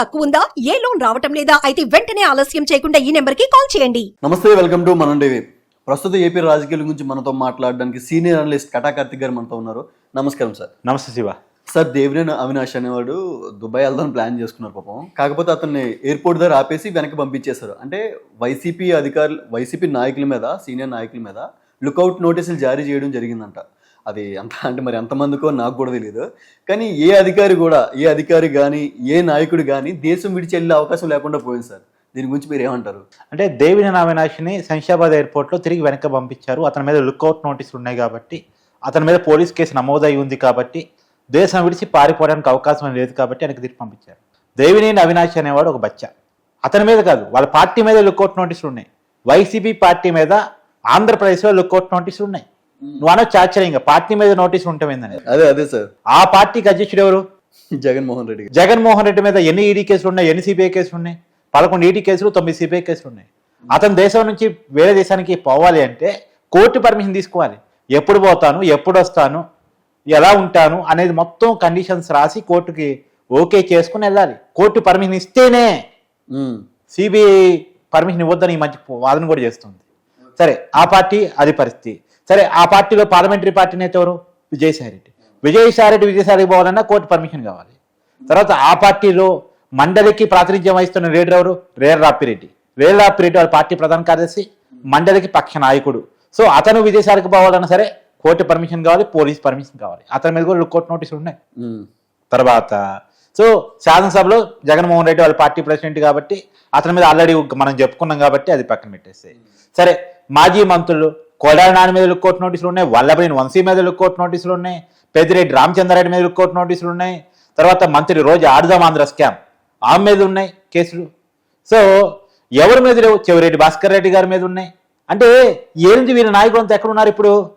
తక్కువ ఉందా ఏ లోన్ రావటం లేదా? అయితే వెంటనే ఆలస్యం చేయకుండా ఈ నెంబర్కి కాల్ చేయండి. నమస్తే వెల్కమ్ టు మనం టీవీ. ప్రస్తుత ఏపీ రాజకీయాల గురించి మనతో మాట్లాడడానికి సీనియర్ అనలిస్ట్ కటా కార్తిక్ గారు మనతో ఉన్నారు. నమస్కారం సార్. నమస్తే శివ. సార్ దేవినేని అవినాష్ అనేవాడు దుబాయ్ వెళ్దామని ప్లాన్ చేసుకున్నారు పాపం. కాకపోతే అతన్ని ఎయిర్పోర్ట్ దగ్గర ఆపేసి వెనక్కి పంపించేశారు. అంటే వైసీపీ అధికారులు వైసీపీ నాయకుల మీద సీనియర్ నాయకుల మీద లుకౌట్ నోటీసులు జారీ చేయడం జరిగిందంట. అది అంత అంటే మరి ఎంతమందికో నాకు కూడా తెలియదు కానీ ఏ అధికారి కూడా ఏ అధికారి కానీ ఏ నాయకుడు కానీ దేశం విడిచి వెళ్ళే అవకాశం లేకుండా పోయింది సార్. దీని గురించి మీరు ఏమంటారు అంటే దేవిని అవినాష్ని శంషాబాద్ ఎయిర్పోర్ట్లో తిరిగి వెనక పంపించారు. అతని మీద లుక్అవుట్ నోటీసులు ఉన్నాయి కాబట్టి అతని మీద పోలీస్ కేసు నమోదై ఉంది కాబట్టి దేశం విడిచి పారిపోవడానికి అవకాశం లేదు కాబట్టి ఆయనకు తిరిగి పంపించారు. దేవినేని అవినాష్ అనేవాడు ఒక బచ్చ. అతని మీద కాదు వాళ్ళ పార్టీ మీద లుక్అవుట్ నోటీసులు ఉన్నాయి. వైసీపీ పార్టీ మీద ఆంధ్రప్రదేశ్లో లుక్అవుట్ నోటీసులు ఉన్నాయి. నువ్వు అనొచ్చు ఆశ్చర్యంగా పార్టీ మీద నోటీసులు ఉంటామేందని అదే అదే సార్. ఆ పార్టీకి అధ్యక్షుడు ఎవరు? జగన్మోహన్ రెడ్డి జగన్మోహన్ రెడ్డి మీద ఎన్ని ఈడీ కేసులు ఉన్నాయి? ఎన్ని సిబిఐ కేసులు ఉన్నాయి? పదకొండు ఈడీ కేసులు తొమ్మిది సిబిఐ కేసులు ఉన్నాయి. అతను దేశం నుంచి వేరే దేశానికి పోవాలి అంటే కోర్టు పర్మిషన్ తీసుకోవాలి. ఎప్పుడు పోతాను ఎప్పుడు వస్తాను ఎలా ఉంటాను అనేది మొత్తం కండిషన్స్ రాసి కోర్టుకి ఓకే చేసుకుని వెళ్ళాలి. కోర్టు పర్మిషన్ ఇస్తేనే సిబిఐ పర్మిషన్ ఇవ్వద్దని ఈ మధ్య వాదన కూడా చేస్తుంది. సరే ఆ పార్టీ అది పరిస్థితి. సరే ఆ పార్టీలో పార్లమెంటరీ పార్టీ నేత ఎవరు? విజయసాయి రెడ్డి విజయసాయి రెడ్డి విజయసాయి పోవాలన్నా కోర్టు పర్మిషన్ కావాలి. తర్వాత ఆ పార్టీలో మండలికి ప్రాతినిధ్యం వహిస్తున్న లీడర్ ఎవరు? రేర రాపిరెడ్డి రేర రాపిరెడ్డి వాళ్ళ పార్టీ ప్రధాన కార్యదర్శి మండలికి పక్ష నాయకుడు. సో అతను విదేశాలకు పోవాలన్నా సరే కోర్టు పర్మిషన్ కావాలి పోలీస్ పర్మిషన్ కావాలి. అతని మీద కూడా కోర్టు నోటీసులు ఉన్నాయి. తర్వాత సో శాసనసభలో జగన్మోహన్ రెడ్డి వాళ్ళ పార్టీ ప్రెసిడెంట్ కాబట్టి అతని మీద ఆల్రెడీ మనం చెప్పుకున్నాం కాబట్టి అది పక్కన పెట్టేస్తాయి సరే మాజీ మంత్రులు కోడాల నాని మీద లుక్కోట్ నోటీసులు ఉన్నాయి వల్లభనేని వంశీ మీద లుక్కోట్ నోటీసులు ఉన్నాయి పెద్దిరెడ్డి రామచంద్రారెడ్డి మీద లుక్కోట్ నోటీసులు ఉన్నాయి తర్వాత మంత్రి రోజు ఆడుదాం ఆంధ్ర స్కామ్ ఆమె మీద ఉన్నాయి కేసులు. సో ఎవరి మీద లేవు? చెవిరెడ్డి భాస్కర్ రెడ్డి గారి మీద ఉన్నాయి. అంటే ఏంటి వీళ్ళ నాయకులు అంతా ఎక్కడ ఉన్నారు ఇప్పుడు?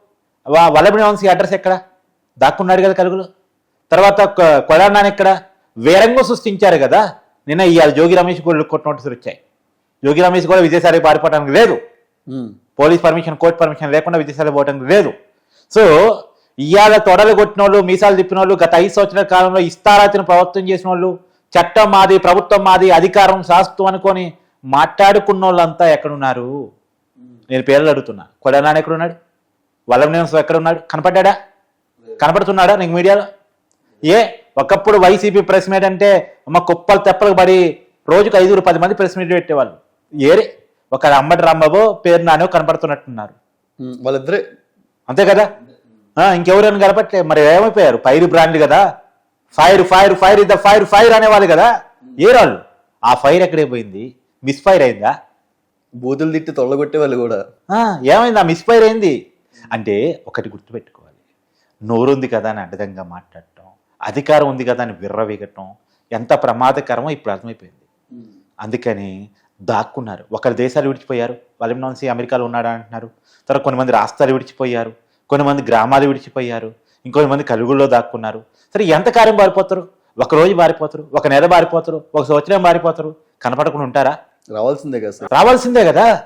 వా- వల్లభనేని వంశీ అడ్రస్ ఎక్కడ? దాక్కున్నాడు కదా కలుగులు. తర్వాత కొ- ఎక్కడ? ఇక్కడ వేరంగం సృష్టించారు కదా. నిన్న ఇవాళ జోగి రమేష్ కూడా కొట్ట నోటీసులు వచ్చాయి. జోగి రమేష్ కూడా విజయసాయి పారిపోవడానికి లేదు. పోలీస్ పర్మిషన్ కోర్టు పర్మిషన్ లేకుండా విదేశాలు పోవటం లేదు. సో ఇవాళ తొడలు కొట్టిన వాళ్ళు మీసాలు తిప్పిన వాళ్ళు గత ఐదు సంవత్సరాల కాలంలో ఇస్తారాతిని ప్రవర్తన చేసిన వాళ్ళు చట్టం మాది ప్రభుత్వం మాది అధికారం శాస్త్రం అనుకొని మాట్లాడుకున్న వాళ్ళంతా ఎక్కడున్నారు? నేను పేర్లు అడుగుతున్నా. కొడానాని ఎక్కడున్నాడు? వల్లభనేని ఎక్కడున్నాడు? కనపడ్డా? కనపడుతున్నాడా నీకు మీడియాలో? ఏ ఒకప్పుడు వైసీపీ ప్రెస్ మీట్ అంటే అమ్మ కుప్పలు తెప్పలు పడి రోజుకు ఐదుగురు పది మంది ప్రెస్ మీట్ పెట్టేవాళ్ళు. ఏరే ఒక అమ్మటి రాంబాబు పేరు నానో కనపడుతున్నట్టున్నారు. వాళ్ళిద్దరే. అంతే కదా? ఇంకెవరైనా కనపట్లే మరి ఏమైపోయారు? ఫైర్ బ్రాండ్ కదా? ఫైర్ ఫైర్ ఫైర్ ఇద్ద ఫైర్ ఫైర్ అనేవాళ్ళు కదా? ఏ వాళ్ళు ఆ ఫైర్ ఎక్కడే పోయింది? మిస్ ఫైర్ అయిందా? బూతులు తిట్టి తొల్లగొట్టే వాళ్ళు కూడా ఏమైంది? ఆ మిస్ఫైర్ అయింది అంటే ఒకటి గుర్తుపెట్టుకోవాలి. నోరుంది కదా అని అడ్డదంగా మాట్లాడటం అధికారం ఉంది కదా అని విర్రవీగటం ఎంత ప్రమాదకరమో ఇప్పుడు అర్థమైపోయింది. అందుకని దాక్కున్నారు. ఒకరి దేశాలు విడిచిపోయారు. వలిమినాన్సీ అమెరికాలో ఉన్నాడా అంటున్నారు. తర్వాత కొంతమంది రాష్ట్రాలు విడిచిపోయారు. కొంతమంది గ్రామాలు విడిచిపోయారు. ఇంకొంతమంది కలుగుల్లో దాక్కున్నారు. సరే ఎంత కార్యం పారిపోతారు? ఒక రోజు పారిపోతారు. ఒక నెల పారిపోతారు. ఒక సంవత్సరం పారిపోతారు. కనపడకుండా ఉంటారా? రావాల్సిందే కదా సార్. రావాల్సిందే కదా.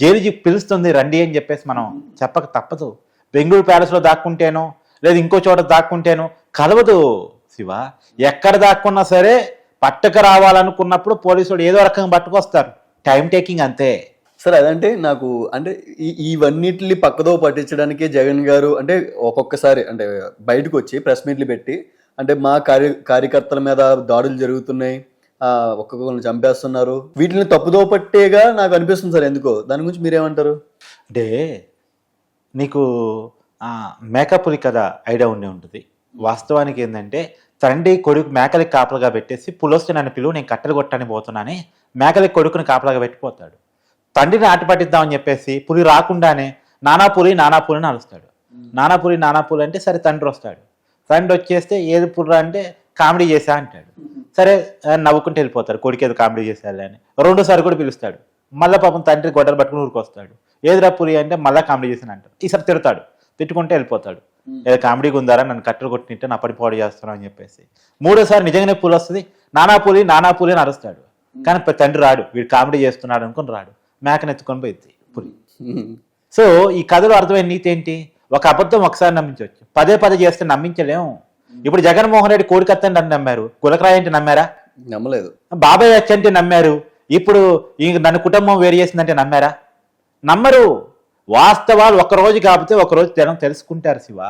జైలు పిలుస్తుంది రండి అని చెప్పేసి మనం చెప్పక తప్పదు. బెంగళూరు ప్యాలెస్లో దాక్కుంటేనో లేదా ఇంకో చోట దాక్కుంటేనో కలవదు శివ. ఎక్కడ దాక్కున్నా సరే పట్టక రావాలనుకున్నప్పుడు పోలీసులు ఏదో రకంగా పట్టుకొస్తారు. టైం టేకింగ్ అంతే. సార్ అదంటే నాకు అంటే ఈ ఇవన్నిటిని పక్కదో పట్టించడానికే జగన్ గారు అంటే ఒక్కొక్కసారి అంటే బయటకు వచ్చి ప్రెస్ మీట్లు పెట్టి అంటే మా కార్య కార్యకర్తల మీద దాడులు జరుగుతున్నాయి. ఆ, ఒక్కొక్కరిని చంపేస్తున్నారు. వీటిని తప్పుదో పట్టేగా నాకు అనిపిస్తుంది సార్ ఎందుకో? దాని గురించి మీరేమంటారు? అంటే నీకు ఆ, మేకపులి కథ ఐడియా ఉండే ఉంటుంది. వాస్తవానికి ఏంటంటే తండ్రి కొడుకు మేకలకి కాపలాగా పెట్టేసి పులొస్తే నన్ను పిలువు నేను కట్టెలు కొట్టని పోతున్నాని మేకలకి కొడుకుని కాపలాగా పెట్టిపోతాడు. తండ్రిని ఆట పట్టిద్దామని చెప్పేసి పులి రాకుండానే నానా పులి నానా పులిని అలుస్తాడు నానా పులి నానా పులి అంటే సరే తండ్రి వస్తాడు. తండ్రి వచ్చేస్తే ఏది పుర్రా అంటే కామెడీ చేశా అంటాడు. సరే నవ్వుకుంటూ వెళ్ళిపోతాడు. కొడుకు ఏదో కామెడీ చేశాడు అని. రెండోసారి కూడా పిలుస్తాడు. మళ్ళీ పాపం తండ్రి గొడ్డలు పట్టుకుని ఊరికి వస్తాడు ఏదిరా పులి అంటే మళ్ళీ కామెడీ చేశాను అంటాడు. ఈసారి తిడతాడు. తిట్టుకుంటే వెళ్ళిపోతాడు. ఏదో కామెడీగా ఉందారా నన్ను కట్టెలు కొట్టినట్టే నా పడి పాడు చేస్తున్నావు అని చెప్పేసి. మూడోసారి నిజంగానే పులి వస్తుంది. నానా పులి నానా పులి అని అరుస్తాడు. కానీ తండ్రి రాడు వీడు కామెడీ చేస్తున్నాడు అనుకుని రాడు. మేకను ఎత్తుకొని పోయింది పులి. సో ఈ కథలో అర్థమైన నీతి ఏంటి? ఒక అబద్ధం ఒకసారి నమ్మించవచ్చు. పదే పదే చేస్తే నమ్మించలేము ఇప్పుడు జగన్మోహన్ రెడ్డి కోడికత్తని నన్ను నమ్మారు. గులకరాయి అంటే నమ్మారా? నమ్మలేదు. బాబాయ్ వచ్చంటే నమ్మారు. ఇప్పుడు ఇంక నన్ను కుటుంబం వేరు చేసిందంటే నమ్మారా? నమ్మరు. వాస్తవాలు ఒక రోజు కాకపోతే ఒక రోజు జనం తెలుసుకుంటారు శివ.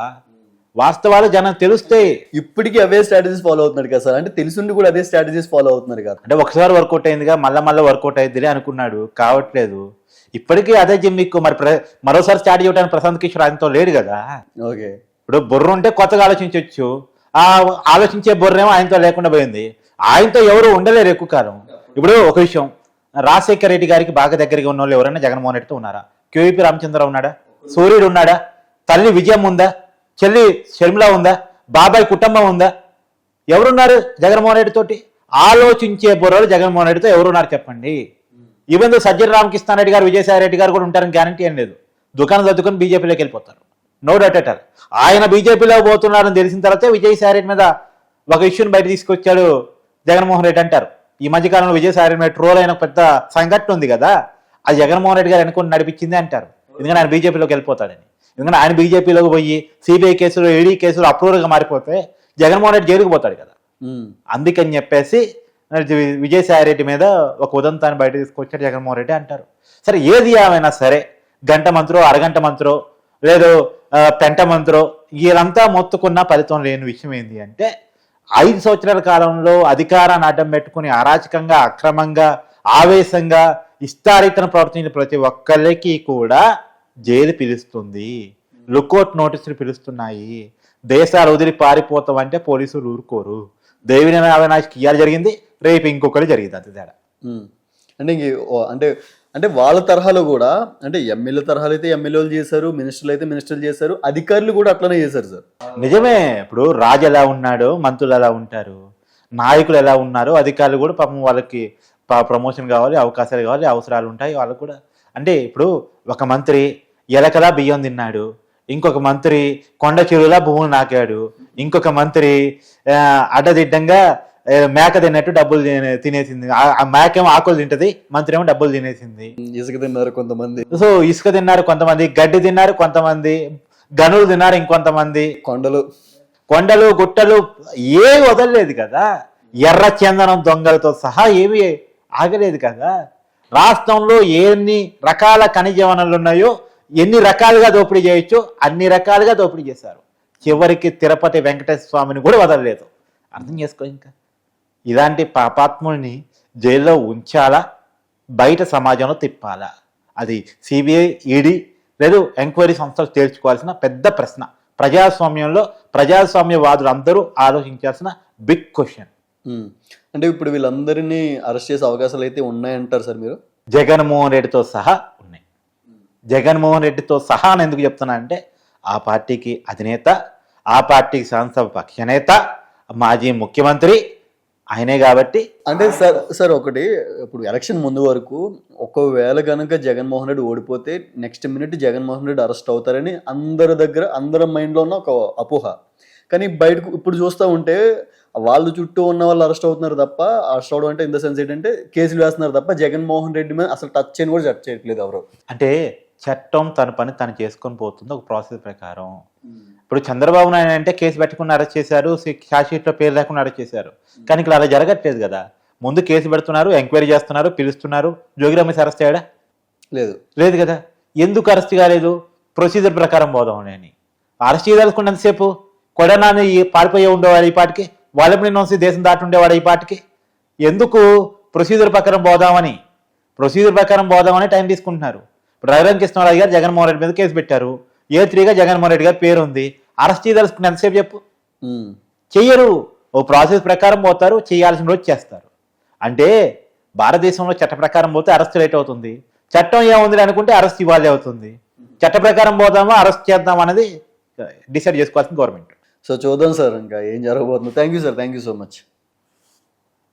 వాస్తవాలు జనం తెలుస్తాయి ఇప్పటికీ అవే స్ట్రాటజీస్ ఫాలో అవుతున్నాడు కదా సార్? అంటే తెలిసిండి కూడా అదే స్ట్రాటజీస్ ఫాలో అవుతున్నారు కదా. అంటే ఒకసారి వర్కౌట్ అయిందిగా మళ్ళా మళ్ళీ వర్కౌట్ అయిందిలే అనుకున్నాడు కావట్లేదు. ఇప్పటికీ అదే జిమ్మిక్కు మరి ప్ర- మరోసారి స్టార్ట్ చేయడానికి ప్రశాంత్ కిషోర్ ఆయనతో లేడు కదా. ఓకే. ఇప్పుడు బుర్ర ఉంటే కొత్తగా ఆలోచించవచ్చు ఆ ఆలోచించే బుర్రేమో ఆయనతో లేకుండా పోయింది. ఆయనతో ఎవరు ఉండలేరు ఎక్కువ కాలం. ఇప్పుడు ఒక విషయం రాజశేఖర రెడ్డి గారికి బాగా దగ్గరగా ఉన్న వాళ్ళు ఎవరైనా జగన్మోహన్ రెడ్డితో ఉన్నారా? కేవీపీ రామచంద్రరావు ఉన్నాడా? సూర్యుడు ఉన్నాడా? తల్లి విజయం ఉందా? చెల్లి షర్మిల ఉందా? బాబాయ్ కుటుంబం ఉందా? ఎవరున్నారు జగన్మోహన్ రెడ్డి తోటి? ఆలోచించే బుర్రలు జగన్మోహన్ రెడ్డితో ఎవరున్నారు చెప్పండి. ఈవెన్ సజ్జన రామకృష్ణ రెడ్డి గారు విజయసాయి రెడ్డి గారు కూడా ఉంటారని గ్యారంటీ ఏం లేదు. దుకాణం సర్దుకొని బీజేపీలోకి వెళ్ళిపోతారు. నో డౌట్ అట్ ఆల్ ఆయన బీజేపీలో పోతున్నారని తెలిసిన తర్వాత విజయసాయి రెడ్డి మీద ఒక ఇష్యూని బయట తీసుకొచ్చాడు జగన్మోహన్ రెడ్డి అంటారు. ఈ మధ్య కాలంలో విజయసాయి రెడ్డి మీద ట్రోల్ అయిన పెద్ద సంఘటన ఉంది కదా. అది జగన్మోహన్ రెడ్డి గారు అనుకుని నడిపించింది అంటారు. ఎందుకంటే ఆయన బీజేపీలోకి వెళ్ళిపోతాడని. ఎందుకంటే ఆయన బీజేపీలోకి పోయి సిబిఐ కేసులు ఈడీ కేసులు అప్రూవల్గా మారిపోతే జగన్మోహన్ రెడ్డి జైలుకు పోతాడు కదా. అందుకని చెప్పేసి విజయసాయి రెడ్డి మీద ఒక ఉదంతాన్ని బయట తీసుకొచ్చాడు జగన్మోహన్ రెడ్డి అంటారు. సరే ఏది ఏమైనా సరే గంట మంత్రో అరగంట మంత్రో లేదు పెంట మంత్రో వీళ్ళంతా మొత్తుకున్న ఫలితం లేని విషయం ఏంటి అంటే ఐదు సంవత్సరాల కాలంలో అధికారాన్ని అడ్డం పెట్టుకుని అరాచకంగా అక్రమంగా ఆవేశంగా ఇష్టారీతన ప్రవర్తించిన ప్రతి ఒక్కరికి కూడా జైలు పిలుస్తుంది. లుకౌట్ నోటీసులు పిలుస్తున్నాయి. దేశాలు వదిలి పారిపోతాం అంటే పోలీసులు ఊరుకోరు. దేవిని అవినాష్కి ఇయ్యాలి జరిగింది రేపు ఇంకొకరు జరిగింది అంతే తేడా. అంటే అంటే అంటే వాళ్ళ తరహాలో కూడా అంటే ఎమ్మెల్యే తరహాలో అయితే ఎమ్మెల్యేలు చేశారు మినిస్టర్లు అయితే మినిస్టర్లు చేశారు అధికారులు కూడా అట్లనే చేశారు సార్. నిజమే ఇప్పుడు రాజు ఎలా ఉన్నాడో మంత్రులు ఎలా ఉంటారు నాయకులు ఎలా ఉన్నారు అధికారులు కూడా పాపం వాళ్ళకి ప్రమోషన్ కావాలి అవకాశాలు కావాలి అవసరాలు ఉంటాయి. వాళ్ళకు కూడా అంటే ఇప్పుడు ఒక మంత్రి ఎలకలా బియ్యం తిన్నాడు ఇంకొక మంత్రి కొండ చెరువులా భూములు నాకాడు ఇంకొక మంత్రి అడ్డదిడ్డంగా మేక తిన్నట్టు డబ్బులు తినే- తినేసింది. ఆ ఆ మేకేమో ఆకులు తింటది మంత్రి ఏమో డబ్బులు తినేసింది. ఇసుక తిన్నారు కొంతమంది. సో ఇసుక తిన్నారు కొంతమంది గడ్డి తిన్నారు కొంతమంది గనులు తిన్నారు ఇంకొంతమంది. కొండలు. కొండలు గుట్టలు ఏ వదలలేదు కదా. ఎర్ర చందనం దొంగలతో సహా ఏమి ఆగలేదు కదా? రాష్ట్రంలో ఎన్ని రకాల ఖనిజ వనరులు ఉన్నాయో ఎన్ని రకాలుగా దోపిడీ చేయొచ్చో అన్ని రకాలుగా దోపిడీ చేశారు. చివరికి తిరుపతి వెంకటేశ్వర స్వామిని కూడా వదలలేదు. అర్థం చేసుకో ఇంకా. ఇలాంటి పాపాత్ముల్ని జైల్లో ఉంచాలా? బయట సమాజంలో తిప్పాలా? అది సిబిఐ ఈడీ లేదు ఎంక్వైరీ సంస్థలు తేల్చుకోవాల్సిన పెద్ద ప్రశ్న. ప్రజాస్వామ్యంలో ప్రజాస్వామ్యవాదులు అందరూ ఆలోచించాల్సిన బిగ్ క్వశ్చన్ అంటే ఇప్పుడు వీళ్ళందరినీ అరెస్ట్ చేసే అవకాశాలు అయితే ఉన్నాయంటారు సార్ మీరు? జగన్మోహన్ రెడ్డితో సహా ఉన్నాయి. జగన్మోహన్ రెడ్డితో సహా అని ఎందుకు చెప్తున్నా అంటే ఆ పార్టీకి అధినేత ఆ పార్టీకి శాసనసభ పక్షనేత మాజీ ముఖ్యమంత్రి ఆయనే కాబట్టి అంటే సార్ సార్ ఒకటి ఇప్పుడు ఎలక్షన్ ముందు వరకు ఒకవేళ కనుక జగన్మోహన్ రెడ్డి ఓడిపోతే next minute Jaganmohan Reddy arrest అవుతారని అందరి దగ్గర అందరి మైండ్లో ఉన్న ఒక అపోహ. కానీ బయటకు ఇప్పుడు చూస్తూ ఉంటే వాళ్ళు చుట్టూ ఉన్న వాళ్ళు అరెస్ట్ అవుతున్నారు తప్ప అరెస్ట్ అవడం అంటే ఇన్ ద సెన్స్ ఏంటంటే కేసులు వేస్తున్నారు తప్ప జగన్మోహన్ రెడ్డి మీద అసలు టచ్ చేయని కూడా టచ్ చేయట్లేదు ఎవరు. అంటే చట్టం తన పని తను చేసుకొని పోతుంది ఒక ప్రాసెస్ ప్రకారం. ఇప్పుడు చంద్రబాబు నాయుడు అంటే కేసు పెట్టకుండా అరెస్ట్ చేశారు షీట్లో పేరు లేకుండా అరెస్ట్ చేశారు. కానీ ఇక్కడ అలా జరగట్లేదు కదా. ముందు కేసు పెడుతున్నారు ఎంక్వైరీ చేస్తున్నారు పిలుస్తున్నారు. జోగి రమేష్ అరెస్ట్ అయ్యాడా? లేదు. లేదు కదా. ఎందుకు అరెస్ట్ కాలేదు? ప్రొసీజర్ ప్రకారం పోదాం అని. అరెస్ట్ చేయదలుచుకున్నంతసేపు కొడనాన్ని ఈ పారిపోయి ఉండేవాడు ఈ పాటికి? వాళ్ళని నుంచి దేశం దాటి ఉండేవాడు ఈ పాటికి? ఎందుకు ప్రొసీజర్ ప్రకారం పోదామని? ప్రొసీజర్ ప్రకారం పోదామని టైం తీసుకుంటున్నారు. ఇప్పుడు రఘురామ్ కృష్ణరాజు గారు జగన్మోహన్ రెడ్డి మీద కేసు పెట్టారు. ఏ త్రీగా జగన్మోహన్ రెడ్డి గారి పేరు ఉంది. అరెస్ట్ చేయదలుచుకున్న ఎంతసేపు చెప్పు. చెయ్యరు. ఓ ప్రాసెస్ ప్రకారం పోతారు చేయాల్సిన రోజు చేస్తారు. అంటే భారతదేశంలో చట్ట ప్రకారం పోతే అరెస్ట్ లేట్ అవుతుంది. చట్టం ఏముంది అనుకుంటే అరెస్ట్ ఇవ్వాలి అవుతుంది. చట్ట ప్రకారం పోదామా అరెస్ట్ చేద్దాం అనేది డిసైడ్ చేసుకోవాల్సిన గవర్నమెంట్. సో చూద్దాం సార్ ఇంకా ఏం జరగబోతుందో. Thank you sir thank you so much